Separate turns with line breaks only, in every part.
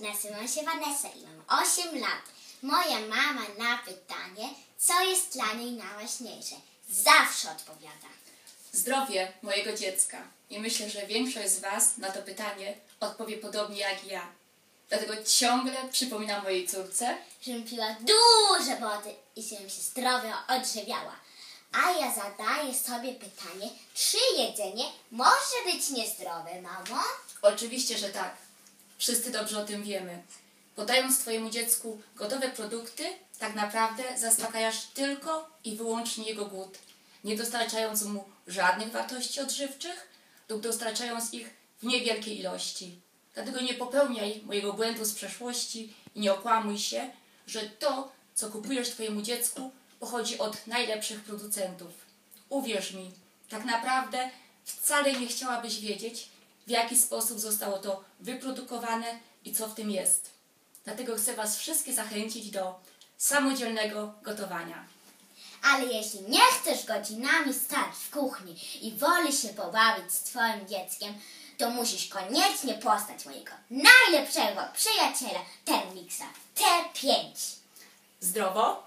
nazywam się Vanessa i mam 8 lat. Moja mama na pytanie, co jest dla niej najważniejsze, zawsze odpowiada.
Zdrowie mojego dziecka. I myślę, że większość z Was na to pytanie odpowie podobnie jak ja. Dlatego ciągle przypominam mojej córce,
Żebym piła dużo wody i żebym się zdrowo odżywiała. A ja zadaję sobie pytanie, czy jedzenie może być niezdrowe, mamo?
oczywiście, że tak. Wszyscy dobrze o tym wiemy. Podając Twojemu dziecku gotowe produkty, tak naprawdę zaspokajasz tylko i wyłącznie jego głód, nie dostarczając mu żadnych wartości odżywczych lub dostarczając ich w niewielkiej ilości. Dlatego nie popełniaj mojego błędu z przeszłości i nie okłamuj się, że to, co kupujesz Twojemu dziecku, pochodzi od najlepszych producentów. Uwierz mi, tak naprawdę wcale nie chciałabyś wiedzieć, w jaki sposób zostało to wyprodukowane i co w tym jest. Dlatego chcę Was wszystkich zachęcić do samodzielnego gotowania.
Ale jeśli nie chcesz godzinami stać w kuchni i woli się pobawić z twoim dzieckiem, to musisz koniecznie poznać mojego najlepszego przyjaciela Thermixa T5.
Zdrowo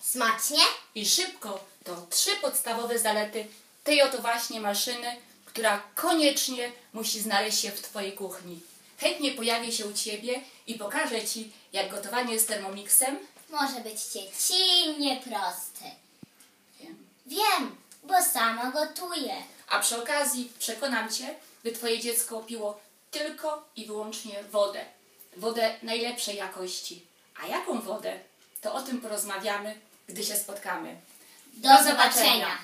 Smacznie?
i szybko to trzy podstawowe zalety tej oto właśnie maszyny, która koniecznie musi znaleźć się w Twojej kuchni. Chętnie pojawię się u Ciebie i pokażę Ci, jak gotowanie z Thermomixem.
Może być dziecinnie proste.
Wiem.
Wiem, bo sama gotuję.
A przy okazji przekonam Cię, by Twoje dziecko piło tylko i wyłącznie wodę. Wodę najlepszej jakości. A jaką wodę? To o tym porozmawiamy, gdy się spotkamy.
Do zobaczenia.